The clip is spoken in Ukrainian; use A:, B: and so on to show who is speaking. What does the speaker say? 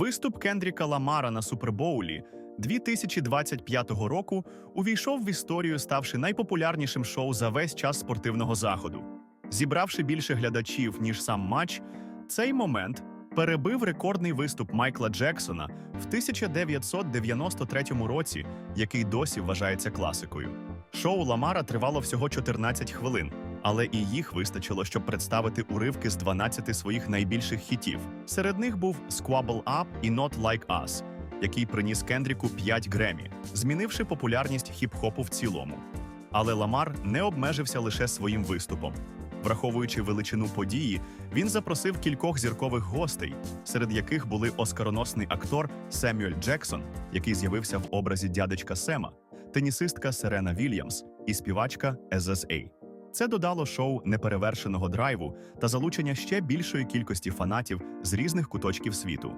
A: Виступ Кендріка Ламара на Супербоулі 2025 року увійшов в історію, ставши найпопулярнішим шоу за весь час спортивного заходу. Зібравши більше глядачів, ніж сам матч, цей момент перебив рекордний виступ Майкла Джексона в 1993 році, який досі вважається класикою. Шоу Ламара тривало всього 14 хвилин, але і їх вистачило, щоб представити уривки з 12 своїх найбільших хітів. Серед них був Squabble Up і Not Like Us, який приніс Кендріку 5 Гремі, змінивши популярність хіп-хопу в цілому. Але Ламар не обмежився лише своїм виступом. Враховуючи величину події, він запросив кількох зіркових гостей, серед яких були оскароносний актор Семюель Джексон, який з'явився в образі дядечка Сема, тенісистка Серена Вільямс і співачка SSA. Це додало шоу неперевершеного драйву та залучення ще більшої кількості фанатів з різних куточків світу.